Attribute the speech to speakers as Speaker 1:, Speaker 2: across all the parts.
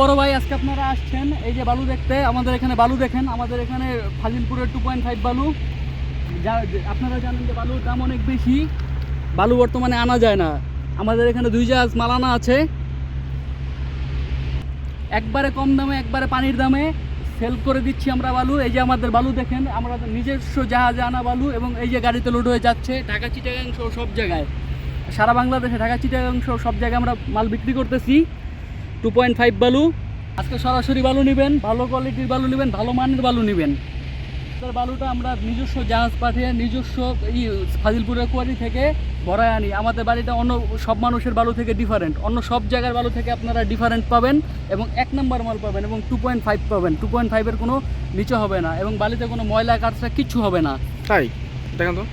Speaker 1: বড় ভাই, আজকে আপনারা আসছেন। এই যে বালু দেখতে, আমাদের এখানে বালু দেখেন, আমাদের এখানে ফাজিলপুরের টু পয়েন্ট ফাইভ বালু। যা, আপনারা জানেন যে বালুর দাম অনেক বেশি, বালু বর্তমানে আনা যায় না। আমাদের এখানে দুই জাহাজ মালানা আছে। একবারে কম দামে, একবারে পানির দামে সেল করে দিচ্ছি আমরা বালু। এই যে আমাদের বালু দেখেন, আমরা নিজস্ব জাহাজে আনা বালু এবং এই যে গাড়িতে লোড হয়ে যাচ্ছে, ঢাকা চিটাগাং সব জায়গায়। সারা বাংলাদেশে ঢাকা চিটাগাং সব জায়গায় আমরা মাল বিক্রি করতেছি। টু পয়েন্ট ফাইভ বালু। আজকে সরাসরি বালু নেবেন, ভালো কোয়ালিটির বালু নেবেন, ভালো মানের বালু নেবেন। তার বালুটা আমরা নিজস্ব জাহাজ পাঠিয়ে, নিজস্ব ই, ফাজিলপুরের কোয়ারি থেকে ভরায় আনি। আমাদের বাড়িটা অন্য সব মানুষের বালু থেকে ডিফারেন্ট অন্য সব জায়গার বালু থেকে আপনারা ডিফারেন্ট পাবেন এবং এক নম্বর মাল পাবেন এবং টু পয়েন্ট ফাইভ পাবেন। টু পয়েন্ট ফাইভের কোনো নিচে হবে না এবং বালিতে কোনো ময়লা কাটছা, কিচ্ছু হবে না।
Speaker 2: তাই? দেখেন তো।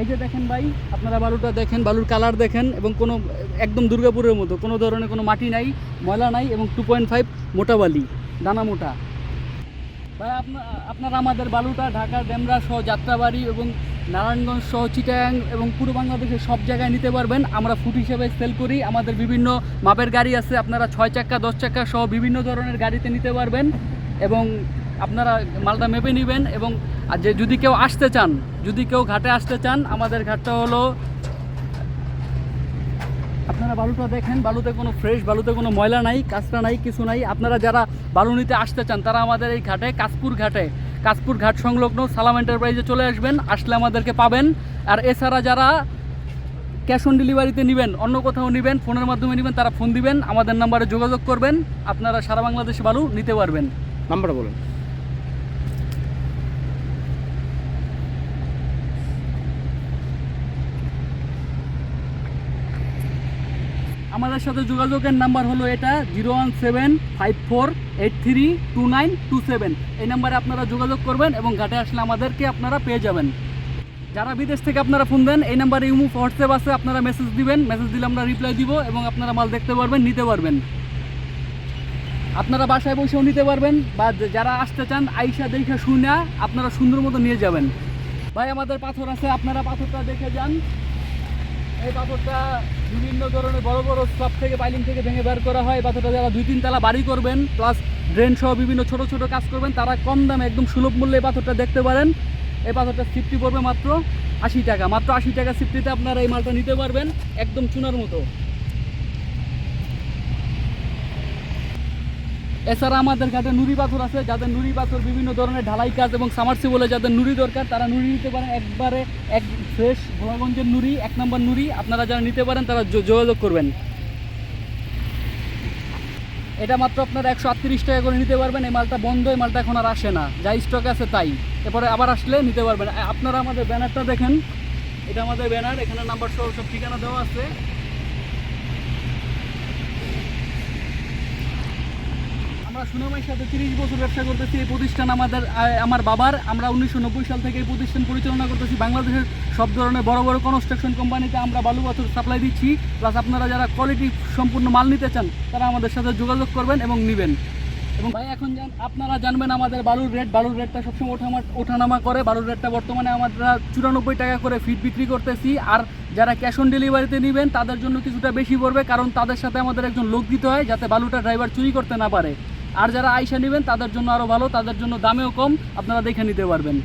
Speaker 1: এই যে দেখেন ভাই, আপনারা বালুটা দেখেন, বালুর কালার দেখেন এবং কোনো একদম দুর্গাপুরের মতো, কোনো ধরনের কোনো মাটি নাই, ময়লা নাই এবং টু পয়েন্ট ফাইভ মোটা বালি, দানা মোটা। ভাই আপনার আমাদের বালুটা ঢাকা, ডেমরা সহ যাত্রাবাড়ি এবং নারায়ণগঞ্জ সহ চিটাং এবং পুরো বাংলাদেশের সব জায়গায় নিতে পারবেন। আমরা ফুট হিসেবে সেল করি, আমাদের বিভিন্ন মাপের গাড়ি আছে, আপনারা ছয় চাক্কা দশ চাক্কা সহ বিভিন্ন ধরনের গাড়িতে নিতে পারবেন এবং আপনারা মালটা মেপে নেবেন এবং যে যদি কেউ আসতে চান, যদি কেউ ঘাটে আসতে চান, আমাদের ঘাটটা হলো, আপনারা বালুটা দেখেন, বালুতে কোনো ফ্রেশ বালুতে কোনো ময়লা নাই, কাঁচরা নাই, কিছু নাই। আপনারা যারা বালু নিতে আসতে চান, তারা আমাদের এই ঘাটে কাশপুর ঘাটে কাশপুর ঘাট সংলগ্ন সালাম এন্টারপ্রাইজে চলে আসবেন, আসলে আমাদেরকে পাবেন। আর এছাড়া যারা ক্যাশ অন ডেলিভারিতে নেবেন, অন্য কোথাও নেবেন ফোনের মাধ্যমে নেবেন, তারা ফোন দিবেন, আমাদের নাম্বারে যোগাযোগ করবেন। আপনারা সারা বাংলাদেশে বালু নিতে পারবেন।
Speaker 2: নাম্বারটা বলুন।
Speaker 1: আমাদের সাথে যোগাযোগের নাম্বার হলো এটা zero one seven five four eight three two nine two seven. এই নাম্বারে আপনারা যোগাযোগ করবেন এবং ঘাটে আসলে আমাদেরকে আপনারা পেয়ে যাবেন। যারা বিদেশ থেকে আপনারা ফোন দেন, এই নাম্বারে ইমু, হোয়াটসঅ্যাপ আছে, আপনারা মেসেজ দিবেন। মেসেজ দিলে আমরা রিপ্লাই দিব এবং আপনারা মাল দেখতে পারবেন, নিতে পারবেন। আপনারা বাসায় বসেও নিতে পারবেন বা যারা আসতে চান, আইসা দেখে শুনে আপনারা সুন্দর মতো নিয়ে যাবেন। ভাই, আমাদের পাথর আছে। আপনারা পাথরটা দেখে যান। এই পাথরটা বিভিন্ন ধরনের বড় বড় স্লাব থেকে পাইলিং থেকে ভেঙে বের করা হয়। বা পাথরটা যারা দুই তিন তালা বাড়ি করবেন প্লাস ড্রেন সহ বিভিন্ন ছোট ছোট কাজ করবেন, তারা কম দামে একদম সুলভ মূল্যে পাথরটা দেখতে পারেন। এই পাথরটা সিফটি পড়বে মাত্র আশি টাকা। মাত্র আশি টাকা সিফটিতে আপনারা এই মালটা নিতে পারবেন, একদম চুনার মতো। এছাড়া আমাদের ঘাটে নুড়ি পাথর আছে, যাদের নুড়ি পাথর বিভিন্ন ধরনের ঢালাই কাজ এবং সামারসিবলে যাদের নুড়ি দরকার, তারা নুড়ি নিতে পারেন। একবারে এক ফ্রেশ ভোলাগঞ্জের নুড়ি, এক নম্বর নুড়ি, আপনারা যারা নিতে পারেন, তারা যোগাযোগ করবেন। এটা মাত্র আপনারা একশো আটত্রিশ টাকা করে নিতে পারবেন। এই মালটা বন্ধ, এই মালটা এখন আর আসে না। যা স্টক আছে তাই। এরপরে আবার আসলে নিতে পারবেন। আপনারা আমাদের ব্যানারটা দেখেন। এটা আমাদের ব্যানার, এখানে নাম্বার সহ সব ঠিকানা দেওয়া আছে। আমরা সুনামের সাথে তিরিশ বছর ব্যবসা করতেছি, এই প্রতিষ্ঠান আমাদের আমার বাবার। আমরা উনিশশো নব্বই সাল থেকে এই প্রতিষ্ঠান পরিচালনা করতেছি। বাংলাদেশের সব ধরনের বড় বড় কনস্ট্রাকশন কোম্পানিতে আমরা বালু পাথর সাপ্লাই দিচ্ছি। প্লাস আপনারা যারা কোয়ালিটি সম্পূর্ণ মাল নিতে চান, তারা আমাদের সাথে যোগাযোগ করবেন এবং নেবেন। এবং ভাই, এখন জান আপনারা জানবেন আমাদের বালুর রেট বালুর রেটটা সবসময় ওঠামা ওঠানামা করে। বালুর রেটটা বর্তমানে আমরা চুরানব্বই টাকা করে ফিট বিক্রি করতেছি। আর যারা ক্যাশ অন ডেলিভারিতে নেবেন, তাদের জন্য কিছুটা বেশি পড়বে। কারণ তাদের সাথে আমাদের একজন লোক দিতে হয়, যাতে বালুটা ড্রাইভার চুরি করতে না পারে। আর যারা আইসা নেবেন, তাদের জন্য আরও ভালো, তাদের জন্য দামেও কম, আপনারা দেখে নিতে পারবেন।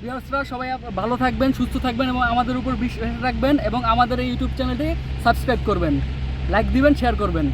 Speaker 1: ভিউয়ার্সরা, সবাই ভালো থাকবেন, সুস্থ থাকবেন এবং আমাদের উপর বিশ্বাস রাখবেন এবং আমাদের এই ইউটিউব চ্যানেলটি সাবস্ক্রাইব করবেন। লাইক দিবেন, শেয়ার করবেন।